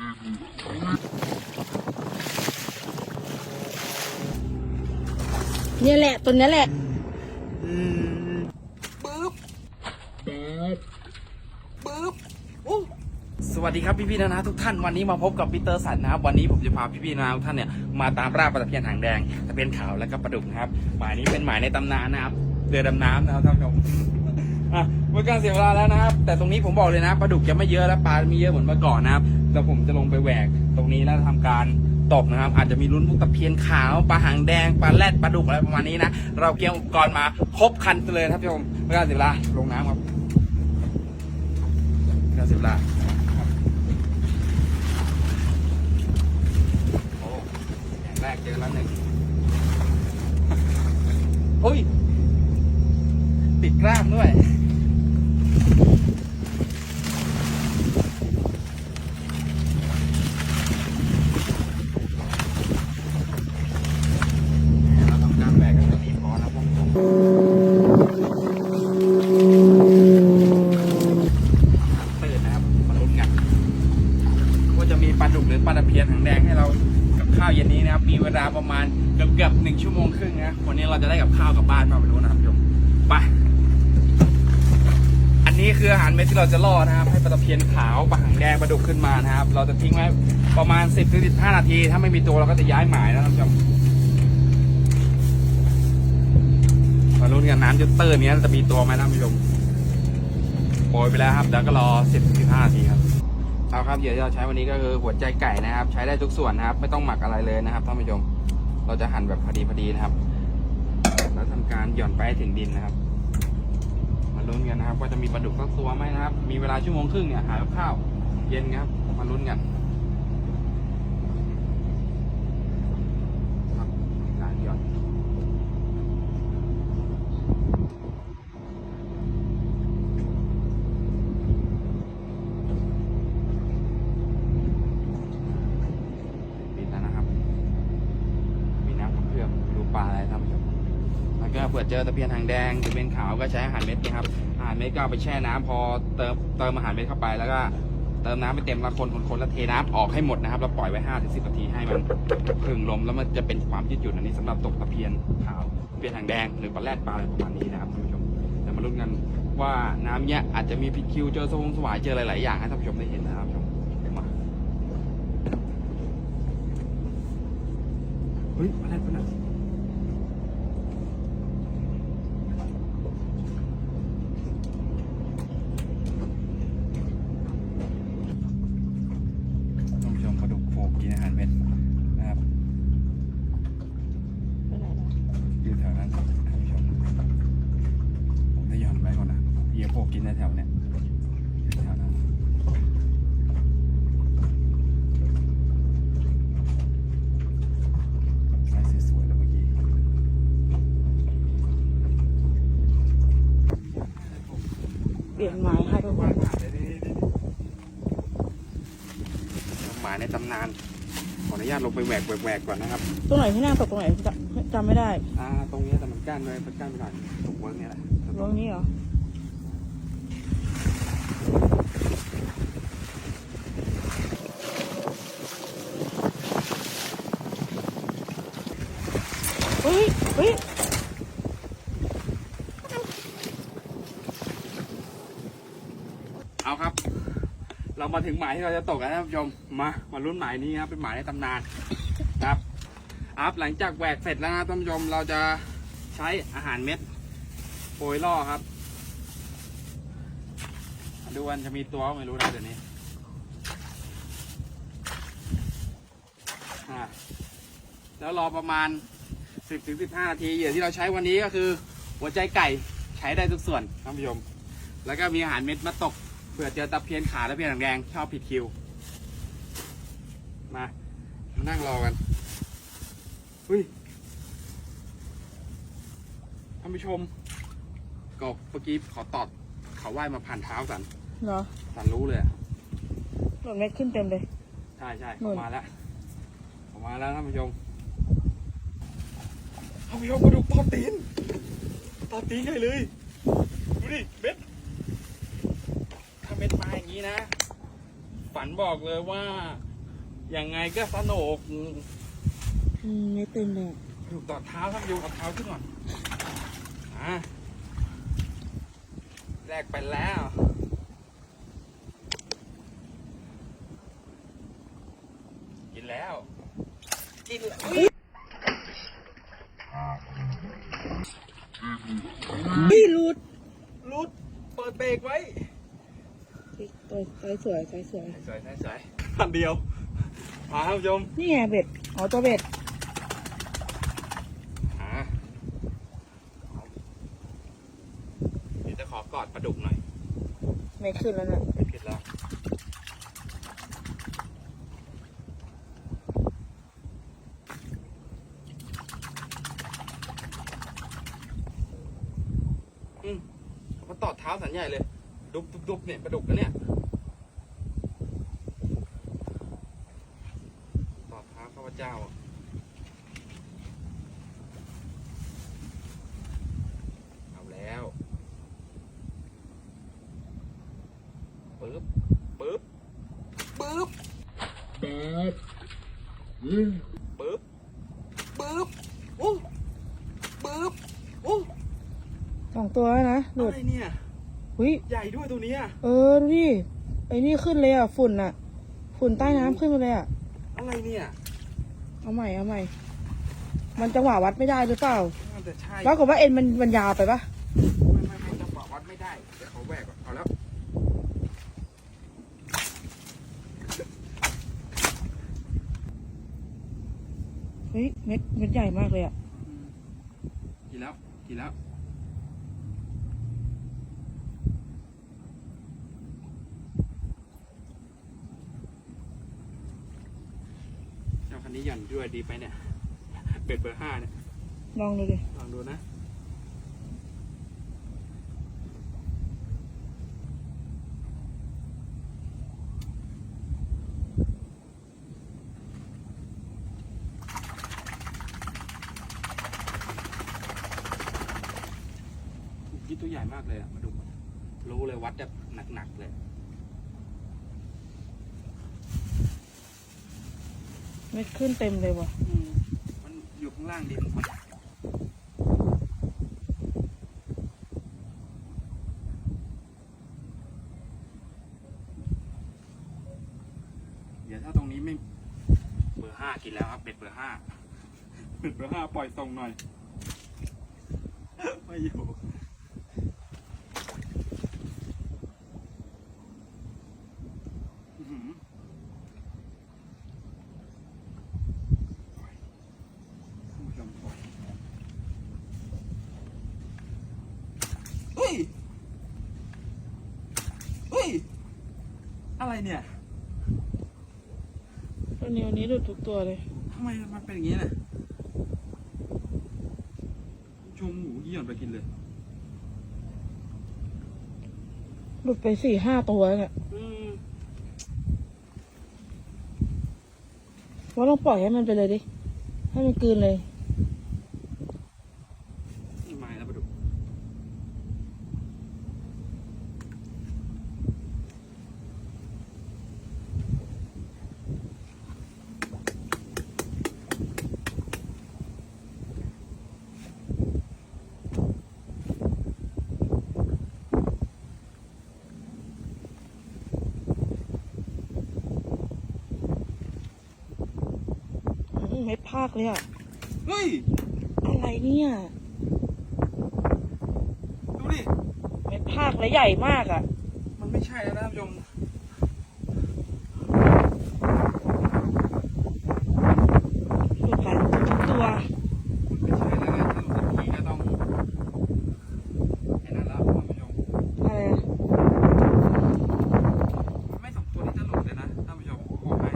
เนี่ยแหละตัวนี้แหละสวัสดีครับพี่ๆนะนะทุกท่านวันนี้มาพบกับพีเตอร์สันนะครับวันนี้ผมจะพาพี่ๆนะทุกท่านเนี่ยมาตามล่าปลาตะเพียนหางแดงตะเพียนขาวและก็ปลาดุกนะครับหมายนี้เป็นหมายในตำนานนะครับเรือดำน้ำนะครับท่านผู้ชมอะเมื่อการเสียเวลาแล้วนะครับ แต่ตรงนี้ผมบอกเลยนะปลาดุกจะไม่เยอะแล้วปลามีเยอะเหมือนเมื่อก่อนนะครับ แต่ผมจะลงไปแหวกตรงนี้แล้วทำการตกนะครับ อาจจะมีลุ้นพวกตะเพียนขาวปลาหางแดงปลาแรดปลาดุกอะไรประมาณนี้นะ เราเตรียมอุปกรณ์มาครบคันเลยครับท่านผู้ชมเมื่อกาเสียเวลาลงน้ำครับเมื่อกาเสียเวลาโอ้อย่างแรกเจอแล้วหนึ่งโอ้ยติดกล้ามด้วย ทียนขาวปลาหางแดงปลาดุกขึ้นมานะครับ เราจะทิ้งไว้ประมาณ 10ถึง15 นาที ถ้าไม่มีตัวเราก็จะย้ายหมายนะท่านผู้ชมมาลุ้นกันน้ำจะเตอร์นี้จะมีตัวไหมท่านผู้ชมโปรยไปแล้วครับเดี๋ยวก็รอ 10ถึง15 นาทีครับเอาครับเหยื่อที่เราใช้วันนี้ก็คือหัวใจไก่นะครับ ใช้ได้ทุกส่วนนะครับ ไม่ต้องหมักอะไรเลยนะครับท่านผู้ชม เราจะหั่นแบบพอดีพอดีนะครับ แล้วทำการหย่อนไปถึงดินนะครับ ลุ้นกันนะครับว่าจะมีปลาดุกสักตัวไหมนะครับ มีเวลาชั่วโมงครึ่งเนี่ยหาข้าวเย็นครับมาลุ้นกันครับการหย่อนปิดแล้วนะครับ มีน้ำกับเพื่อมดูปลาอะไรท่านผู้ชม แล้วก็ เผื่อเจอตะเพียนหางแดงตะเพียนขาวก็ใช้อาหารเม็ดนะครับอาหารเม็ดก็เอาไปแช่น้ำพอเติมเติมอาหารเม็ดเข้าไปแล้วก็เติมน้ำไปเต็มล้วคนคนคนแล้วเทน้ำออกให้หมดนะครับแล้วปล่อยไว้ห้าถึงสิบนาทีให้มันผึ่งลมแล้วมันจะเป็นความยืดหยุ่นอันนี้สำหรับตกตะเพียนขาวตะเพียนหางแดงหรือปลาแรดปลาอะไรประมาณนี้นะครับท่านผู้ชมเดี๋ยวมาลุ้นกันว่าน้ำเนี้ยอาจจะมีพิคิวเจอสวงสวายเจอหลายๆอย่างให้ท่านผู้ชมได้เห็นนะครับท่านผู้ชมเดี๋ยวมาเฮ้ยปลาแรดปลาแรด ท่านผู้ชมปลาดุกโขกกินอาหารเม็ดนะครับ ไปไหนล่ะ อยู่แถวนั้นครับท่านผู้ชมผมจะหย่อนไว้ก่อนนะเหยียบโขกกินแถวๆเนี่ยแถวนั้นไม้สวยๆแล้วเมื่อกี้ เปลี่ยนไม้ให้ทุกคนหมายในตำนาน ขออนุญาตลงไปแหวกแหวกๆก่อนนะครับ ตรงไหนที่น่าตกตรงไหนจำจำไม่ได้ อ่า ตรงนี้แต่มันกั้นเลยมันกั้นไปหน่อยตรงเวิร์กเนี่ยแหละตรงนี้เหรอเฮ้ยเฮ้ย เอาครับ เรา มาถึงหมายที่เราจะตกแล้วท่านผู้ชมมามาลุ้นหมายนี้ครับเป็นหมายในตำนานครับครับหลังจากแหวกเสร็จแล้วนะท่านผู้ชมเราจะใช้อาหารเม็ดโปรยล่อครับดูวันจะมีตัวไม่รู้นะเดี๋ยวนี้แล้วรอประมาณ 10ถึง15 นาทีเหยื่อที่เราใช้วันนี้ก็คือ หัวใจไก่ใช้ได้ทุกส่วนท่านผู้ชม แล้วก็มีอาหารเม็ดมาตก ผื่อเจอตะเพียนขาตะเพียนหางแดงชอบผิดคิว มา มานั่งรอกันเฮ้ยท่านผู้ชมก็เมื่อกี้ขอตอดเขาว่ายมาผ่านเท้าสันเหรอสันรู้เลยอะหล่นเม็ดขึ้นเต็มเลย ใช่ใช่นู่เขานมาแล้วเขามาแล้วท่านผู้ชมท่านผู้ชมมาดูตอดตีนตอดตีนใหญ่เลย ดูดิเม็ด ถ้าเม็ดมาอย่างนี้นะ ฝันบอกเลยว่ายังไงก็สนุกอืมไม่เต็มเลยอะถูกต่อเท้าครับโยเอาเท้าขึ้นก่อนอะแรกไปแล้ว กินแล้ว กินแล้วอุ๊ย พี่รูด รุดเปิดเบรกไว้ ตัวไซสวยไซสวยสวยสวยคันเดียวมาท่านผู้ชมนี่ไงเบ็ดอ๋อตัวเบ็ดอะเอาเดี๋ยวจะขอกอดปลาดุกหน่อยไม่ขึ้นแล้วนะไม่ผิดแล้วอืมเขาตอดเท้าสันใหญ่เลยดุบดุบดุบเนี่ยปลาดุกนะเนี่ยตอดเท้าข้าพเจ้าอะเอาแล้ว ปึ๊บปึ๊บปึ๊บปึ๊บปึ๊บโอ้ปึ๊บโอ้สองตัวแล้วนะหลุอะดไรเนี่ยหุยใหญ่ด้วยตัวเนี้ยเออดูดิไอ้นี่ขึ้นเลยอะฝุ่นอะ ฝุ่นใต้น้ำขึ้นมาเลยอะ อะไรเนี่ยเอาใหม่เอาใหม่ มันจังหวะวัดไม่ได้หรือเปล่าน่าจะใช่ปรากฏว่าเอ็นมันมันยาวไปปะไม่ไม่ไม่จังหวะวัดไม่ได้เดี๋ยวเขาแหวกก่อนเอาแล้ว เฮ้ยเม็ดเม็ดใหญ่มากเลยอะ กินแล้ว กินแล้ว เจ้าคันนี้หย่อนด้วยดีไปเนี่ย เบ็ดเบอร์ห้าเนี่ย ลองดูดิ ลองดูนะ ใหญ่มากเลยอะมาดูรู้เลยวัดแบบหนักๆเลย เม็ดขึ้นเต็มเลยว่ะ อืมมันอยู่ข้างล่างดินมันเดี๋ยวถ้าตรงนี้ไม่ เบอร์ห้ากินแล้วครับเป็ดเบอร์ห้าเป็ดเบอร์ห้าปล่อยตรงหน่อย ไม่อยู่ อื้อหือปล่อยท่านผู้ชมปล่อยเฮ้ยเฮ้ย อะไรเนี่ย ตัวนี้วันนี้หลุ ดทุกตัวเลย ทำไมมันเป็นอย่างนี้น่ะชมหมูยี่หย่อนไปกินเลย หลุดไปสี่ห้าตัวเนี่ยอืมว่าลองปล่อยให้มันไปเลยดิ ให้มันกลืนเลย นี่ไม้แล้วปลาดุก อืมเม็ดภาคเลยอะเฮ้ย อะไรเนี่ย ดูดิเม็ดภาคเลยใหญ่มากอะมันไม่ใช่แล้วนะท่านผู้ชม หลุดหลายทุกตัว ไม่ใช่แล้วนะถ้าหลุดสักทีก็ต้องไอ้นั่นแล้วท่านผู้ชม อะไรอะ มันไม่สมควรที่จะหลุดเลยนะท่านผู้ชมบอกให้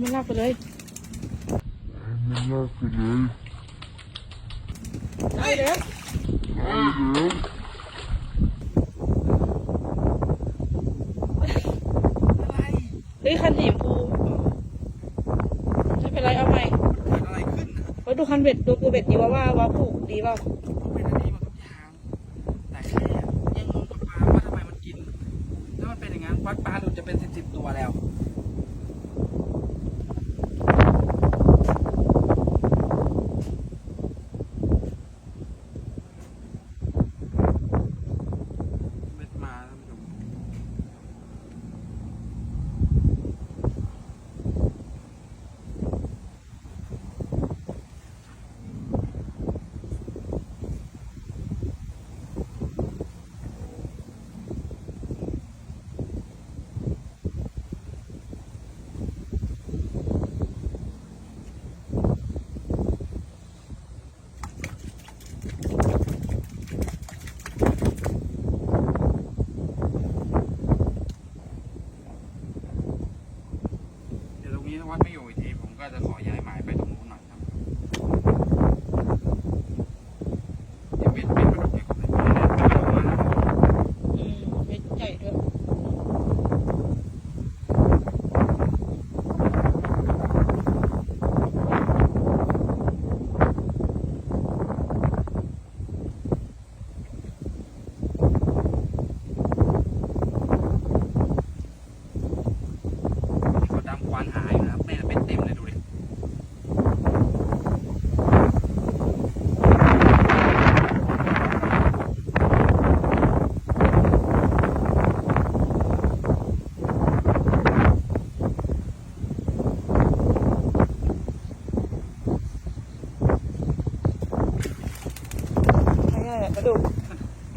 มันลากไปเลยมันลากไปเลยไปเดี๋ยวไปแล้วเฮ้ยคันสีชมพูไม่เป็นไรเอาใหม่เกิดอะไรขึ้นนะไว้ดูคันเบ็ดดูตัวเบ็ดดีว่าว่าว่าผูกดีเปล่าเขาเป็นอันนี้มาทุกอย่างแต่แค่ยังงงกับปลาว่าทำไมมันกิน แล้วมันเป็นอย่างนั้นวัดปลาดูจะเป็นสิบสิบตัวแล้ว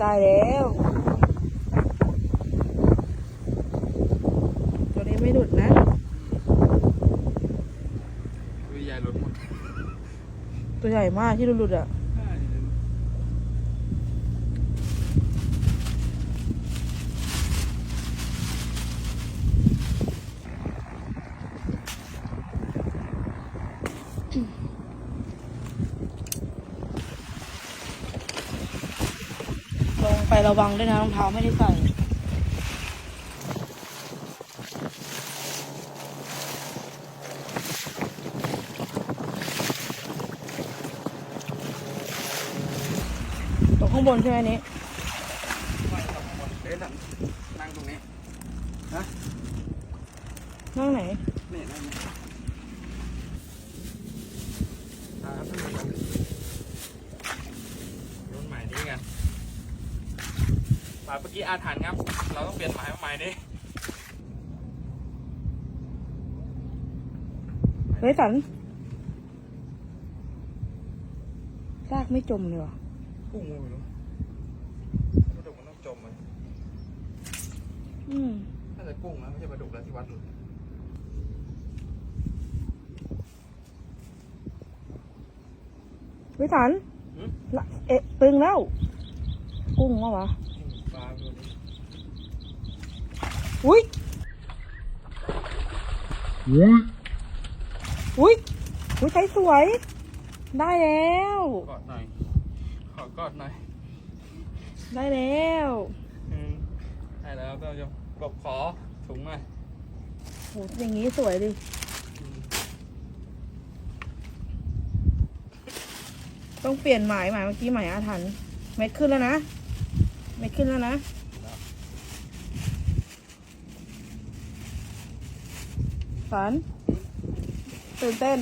ได้แล้ว ตัวนี้ไม่หลุดนะคือยายหลุดหมด ตัวใหญ่มากที่หลุดๆอะ ลงไประวังด้วยนะรองเท้าไม่ได้ใส่ ตกข้างบนใช่ไหมนี้นี้ เอ๊ะนั่งตรงนี้ นั่งไหน นี่นั่งนี่อ่าท่านผู้ชมรุ่นใหม่นี้กันห มายเมื่อกี้อาถรรพ์ครับ เราต้องเปลี่ยนหมายมาใหม่ดิเฮ้ยสันซากไม่จมเลยว่ะกุ้งงูอยู่ปลาดุกมันต้องจมมันอืมน่าจะกุ้งนะไม่ใช่ปลาดุกแล้วที่วัดหลุดเฮ้ยสันหืมละเอ๊ะตึงแล้ว กุ้งมาวะ ปลาตัวนี้ อุ้ยอุ้ยอุ้ยอุ้ยใช้สวย ได้แล้ว กอดหน่อยขอกอดหน่อยได้แล้วอืมได้แล้วท่านผู้ชมกบขอถุงหน่อยโหอย่างนี้สวยดิอืมต้องเปลี่ยนหมายหมายเมื่อกี้หมายอาถรรพ์เม็ดขึ้นแล้วนะ เม็ดขึ้นแล้วนะ ฝัน ตื่นเต้น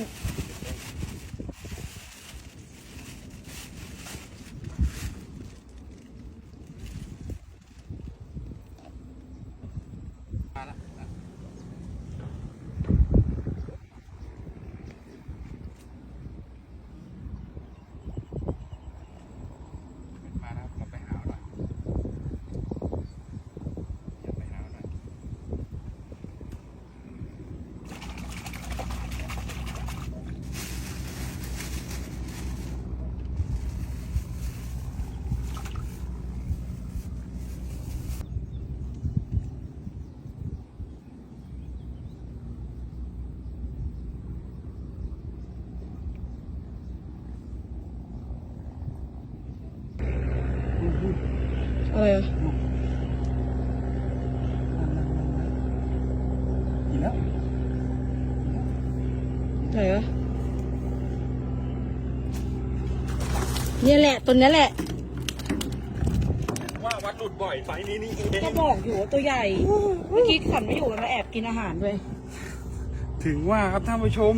มาละมามาแล้วเราไปหาหน่อยอย่าไปหาหน่อย อะไรอะ กินแล้ว ไหนอะเนี่ยแหละ ตัวเนี้ยแหละ ว่าวัดหลุดบ่อยไฟนี้นี่เองก็บอกอยู่ว่าตัวใหญ่ เมื่อกี้ขันไม่อยู่มันมาแอบกินอาหารด้วยถึงว่าครับท่านผู้ชม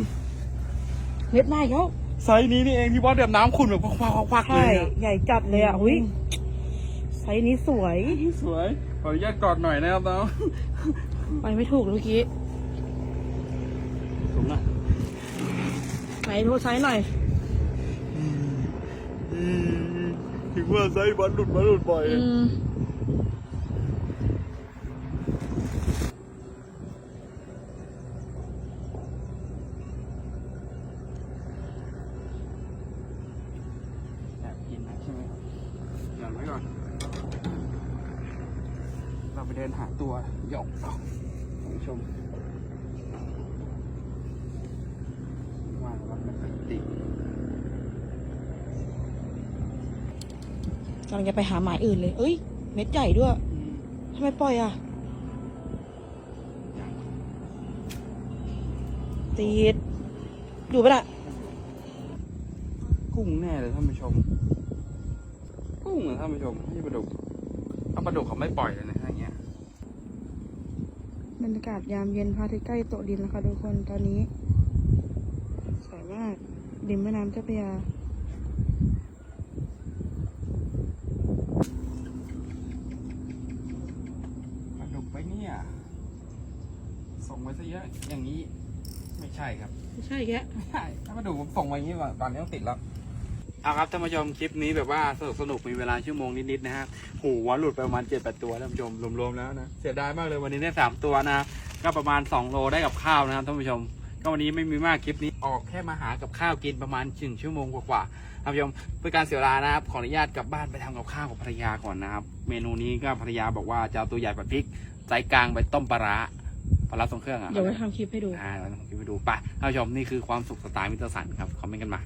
เม็ดมาอีกแล้วไซส์นี้นี่เองที่วัดแบบน้ำขุ่นแบบควักๆๆๆเลใช่ยอะใหญ่จัดเลยอะอุ้ยไซส์นี้สวยสวยขออนุญาตกอดหน่อยนะครับน้องไปไม่ถูกเลยเมื่อกี้สูงอะไหนโทรไซส์หน่อยถึ งว่าไซส์วัดหลุดมาหลุดบ่อยอืมแอบกินนะใช่ไหมครับหย่อนไว้ก่อน เราไปเดินหาตัวหยอกเอาท่านผู้ชมว่าวัดมันปกติ กำลังจะไปหาหมายอื่นเลย เอ้ย เม็ดใหญ่ด้วยอืมทำไมปล่อยอะยังตีดอยู่ปะน่ะ กุ้งแน่เลยท่านผู้ชม กุ้งเหรอท่านผู้ชมไม่ใช่ปลาดุกถ้าปลาดุกเขาไม่ปล่อยเลยนะอย่างเงี้ย บรรยากาศยามเย็นพระอาทิตย์ใกล้ตกดินแล้วค่ะทุกคนตอนนี้สวยมากริมแม่น้ำเจ้าพระยา ปลาดุกไปเนี่ย ส่งไว้ซะเย อะอย่างนี้ไม่ใช่ครับไม่ใช่แกะไม่ใช่ถ้ามาดูผมส่งมาอย่างนี้ว่าตอนนี้ต้องติดแล้วเอาครับท่านผู้ชมคลิปนี้แบบว่าสนุกสนุกมีเวลาชั่วโมงนิดๆนะฮะหูหัวหลุดไปประมาณเจ็ดแปดตัวท่านผู้ชมรวมๆแล้วนะเสียดายมากเลยวันนี้ได้สามตัวนะก็ประมาณสองโลได้กับข้าวนะครับท่านผู้ชม ก็วันนี้ไม่มีมากคลิปนี้ออกแค่มาหากับข้าวกินประมาณหนึ่งชั่วโมงกว่าๆท่านผู้ชมเพื่อการเสียเวลานะครับขออนุญาตกลับบ้านไปทำกับข้าวกับภรรยาก่อนนะครับเมนูนี้ก็ภรรยาบอกว่าจะเอาตัวใหญ่แบบพริกไซส์กลางไปต้มปลาร้า ปลาร้าทรงเครื่องอะเดี๋ยวไว้ทำคลิปให้ดู อ่าเราต้องคิดไปดูไปท่านผู้ชมนี่คือความสุขสไตล์มิตรสันครับคอมเมนต์กันมา